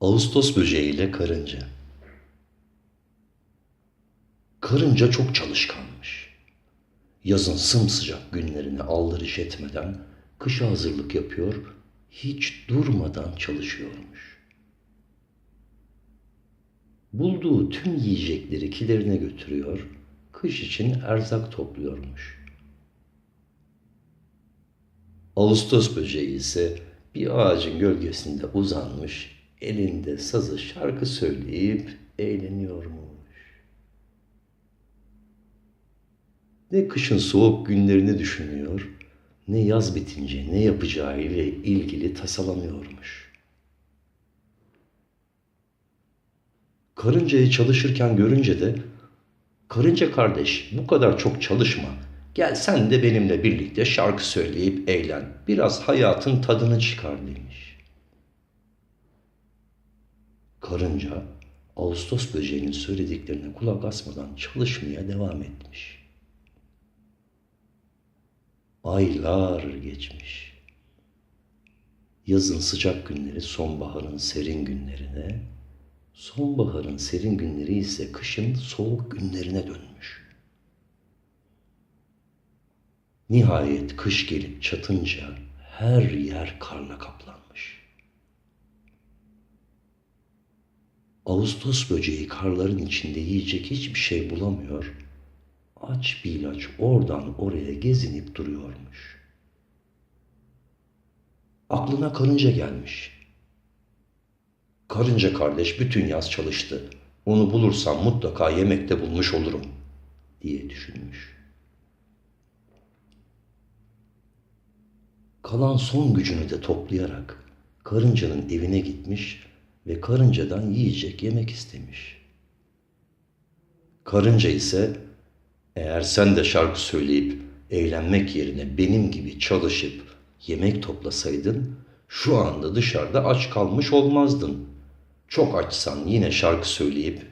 Ağustos böceği ile karınca. Karınca çok çalışkanmış. Yazın sımsıcak günlerini aldırış etmeden kışa hazırlık yapıyor, hiç durmadan çalışıyormuş. Bulduğu tüm yiyecekleri kilerine götürüyor, kış için erzak topluyormuş. Ağustos böceği ise bir ağacın gölgesinde uzanmış, elinde sazı şarkı söyleyip eğleniyormuş. Ne kışın soğuk günlerini düşünüyor, ne yaz bitince ne yapacağı ile ilgili tasalanıyormuş. Karıncayı çalışırken görünce de, karınca kardeş bu kadar çok çalışma, gel sen de benimle birlikte şarkı söyleyip eğlen, biraz hayatın tadını çıkar demiş. Karınca, Ağustos böceğinin söylediklerine kulak asmadan çalışmaya devam etmiş. Aylar geçmiş. Yazın sıcak günleri sonbaharın serin günlerine, sonbaharın serin günleri ise kışın soğuk günlerine dönmüş. Nihayet kış gelip çatınca her yer karla kaplanmış. Ağustos böceği karların içinde yiyecek hiçbir şey bulamıyor, aç bir ilaç oradan oraya gezinip duruyormuş. Aklına karınca gelmiş. Karınca kardeş bütün yaz çalıştı. Onu bulursam mutlaka yemekte bulmuş olurum diye düşünmüş. Kalan son gücünü de toplayarak karıncanın evine gitmiş ve karıncadan yiyecek yemek istemiş. Karınca ise eğer sen de şarkı söyleyip eğlenmek yerine benim gibi çalışıp yemek toplasaydın şu anda dışarıda aç kalmış olmazdın. Çok açsan yine şarkı söyleyip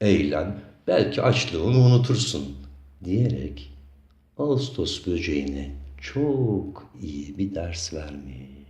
eğlen belki açlığını unutursun diyerek Ağustos böceğine çok iyi bir ders vermiş.